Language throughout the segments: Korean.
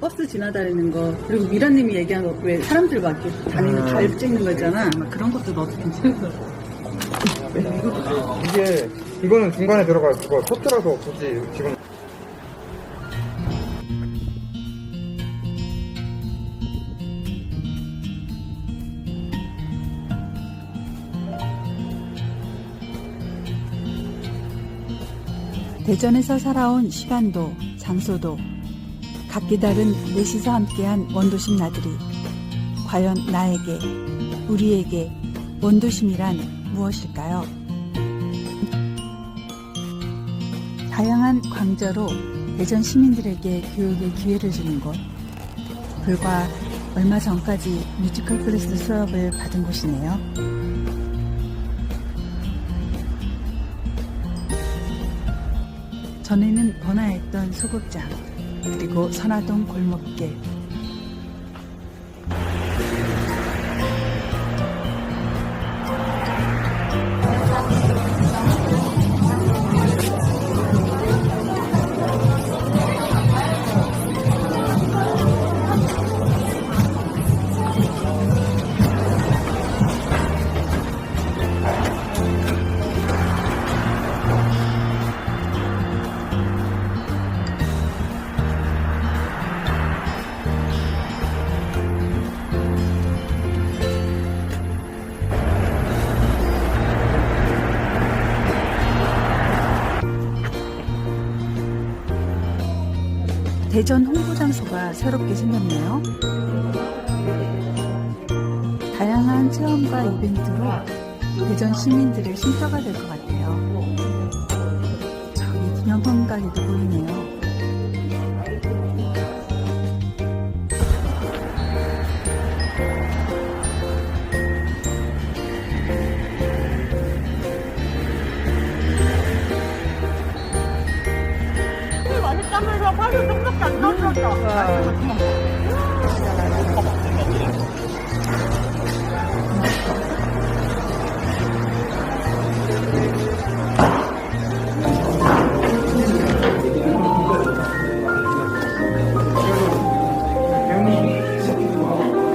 버스 지나다니는 거 그리고 미라님이 얘기한 거 왜 사람들 막 이렇게 다니는 음. 달 찍는 거 있잖아. 그런 것도 넣어도 괜찮을 이게 이거는 중간에 들어갈 그거 터트라서 굳이 지금. 대전에서 살아온 시간도 장소도 각기 다른 넷이서 함께한 원도심 나들이 과연 나에게 우리에게 원도심이란 무엇일까요? 다양한 광자로 대전 시민들에게 교육의 기회를 주는 곳 불과 얼마 전까지 뮤지컬 클래스 수업을 받은 곳이네요. 전에는 번화했던 소극장, 그리고 선화동 골목길. 대전 홍보 장소가 새롭게 생겼네요. 다양한 체험과 이벤트로 대전 시민들의 쉼터가 될 것 같아요. 저기 기념품 가게도 보이네요. 맛있다면서 팔이 똑똑히 안 나오셨다.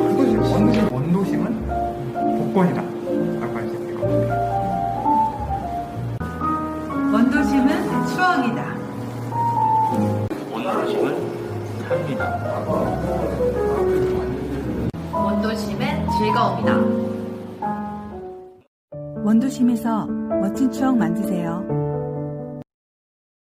그것이 원도심, 원도심은 복권이다 라고 할수 있을 것 같아요 원도심은 추억이다. 원도심은 삶이다. 원도심은 즐거움이다. 원도심에서 멋진 추억 만드세요.